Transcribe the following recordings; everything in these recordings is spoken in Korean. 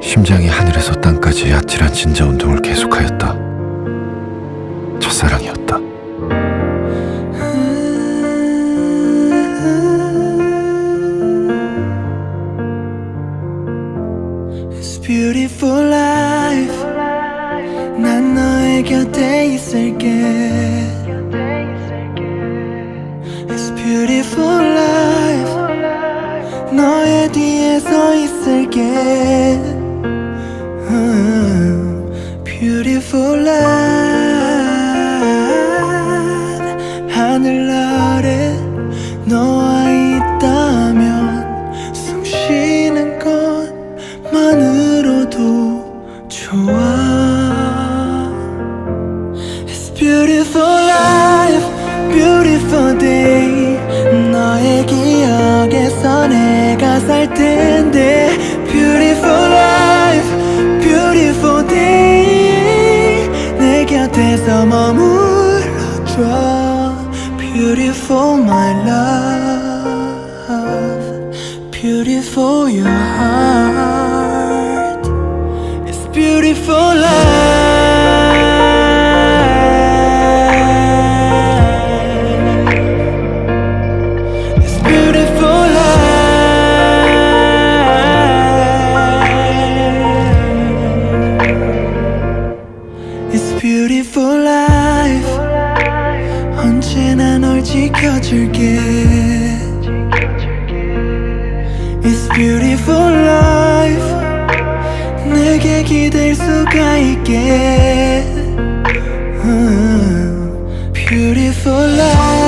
심장이 하늘에서 땅까지 아찔한 진자 운동을 계속하였다. 첫사랑이었다. 난 너의 곁에 있을게 It's beautiful life 너의 뒤에 서 있을게 Beautiful life 하늘 아래 너와 있다면 숨 쉬는 것만으로도 좋아 It's beautiful life, beautiful day 곁에서 머물러줘 Beautiful my love 지켜줄게 It's beautiful life 내게 기댈 수가 있게 음, Beautiful life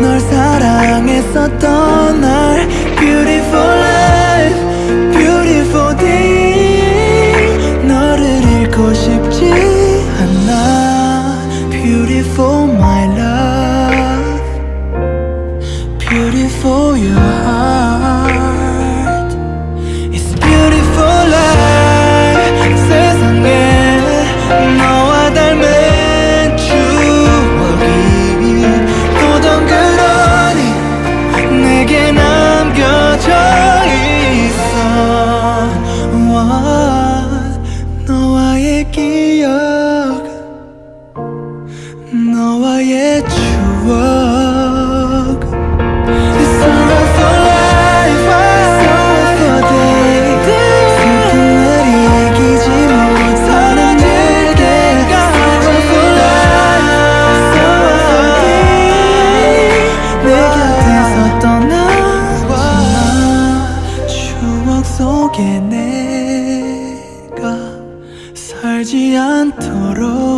널 사랑했었던 날 Beautiful 너와의 추억 It's all for life, it's all for day 슬픔을 이기지 못하는 내게 It's all for life, it's all for day 내 곁에서 떠나지마 추억 속에 내가 살지 않도록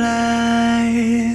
light.